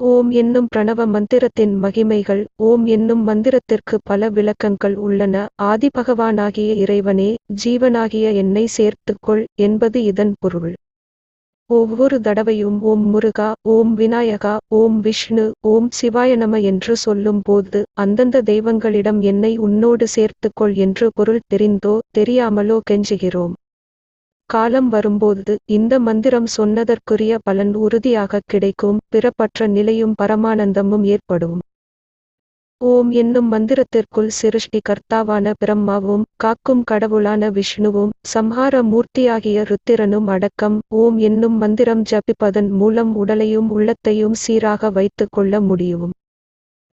ஓம் என்னும் பிரணவ மந்திரத்தின் மகிமைகள் ஓம் என்னும் மந்திரத்திற்கு பல விளக்கங்கள் உள்ளன. ஆதிபகவானாகிய இறைவனே ஜீவனாகிய என்னை சேர்த்துக்கொள் என்பது இதன் பொருள். ஒவ்வொரு தடவையும் ஓம் முருகா ஓம் விநாயகா ஓம் விஷ்ணு ஓம் சிவாய நம என்று சொல்லும் போது அந்தந்த தெய்வங்களிடம் என்னை உன்னோடு சேர்த்துக்கொள் என்று பொருள் தெரிந்தோ தெரியாமலோ கெஞ்சுகிறோம். காலம் வரும்போது இந்த மந்திரம் சொன்னதற்குரிய பலன் உறுதியாக கிடைக்கும் பிறப்பற்ற நிலையும் பரமானந்தமும் ஏற்படும். ஓம் என்னும் மந்திரத்திற்குள் சிருஷ்டி கர்த்தாவான பிரம்மாவும் காக்கும் கடவுளான விஷ்ணுவும் சம்ஹார மூர்த்தியாகிய ருத்திரனும் அடக்கம் ஓம் என்னும் மந்திரம் ஜபிப்பதன் மூலம் உடலையும் உள்ளத்தையும் சீராக வைத்துக் கொள்ள முடியும்.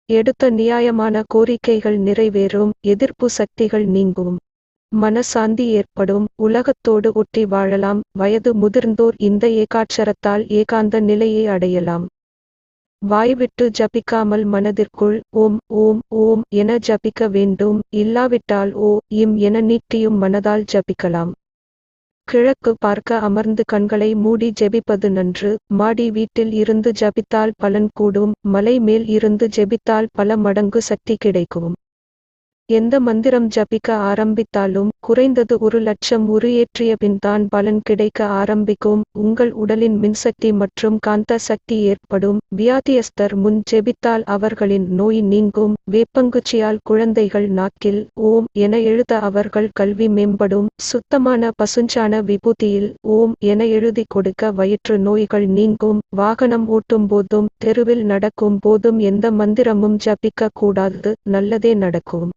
எடுத்த நியாயமான கோரிக்கைகள் நிறைவேறும் எதிர்ப்பு சக்திகள் நீங்கும். மனசாந்தி ஏற்படும். உலகத்தோடு ஒட்டி வாழலாம். வயது முதிர்ந்தோர் இந்த ஏகாட்சரத்தால் ஏகாந்த நிலையை அடையலாம். வாய்விட்டு ஜபிக்காமல் மனதிற்குள் ஓம் ஓம் ஓம் என ஜபிக்க வேண்டும். இல்லாவிட்டால் ஓ இம் என நீட்டியும் மனதால் ஜபிக்கலாம். கிழக்கு பார்க்க அமர்ந்து கண்களை மூடி ஜெபிப்பது நன்று. மாடி வீட்டில் இருந்து ஜபித்தால் பலன் கூடும். மலை மேல் இருந்து ஜெபித்தால் பல மடங்கு சக்தி கிடைக்கும். எந்த மந்திரம் ஜபிக்க ஆரம்பித்தாலும் குறைந்தது ஒரு லட்சம் உருயேற்றிய பின்தான் பலன் கிடைக்க ஆரம்பிக்கும். உங்கள் உடலின் மின்சக்தி மற்றும் காந்த சக்தி ஏற்படும். வியாதியஸ்தர் முன் ஜெபித்தால் அவர்களின் நோய் நீங்கும். வேப்பங்குச்சியால் குழந்தைகள் நாக்கில் ஓம் என எழுத அவர்கள் கல்வி மேம்படும். சுத்தமான பசுஞ்சான விபூதியில் ஓம் என எழுதி கொடுக்க வயிற்று நோய்கள் நீங்கும். வாகனம் ஓட்டும் போதும் தெருவில் நடக்கும் போதும் எந்த மந்திரமும் ஜபிக்க கூடாது. நல்லதே நடக்கும்.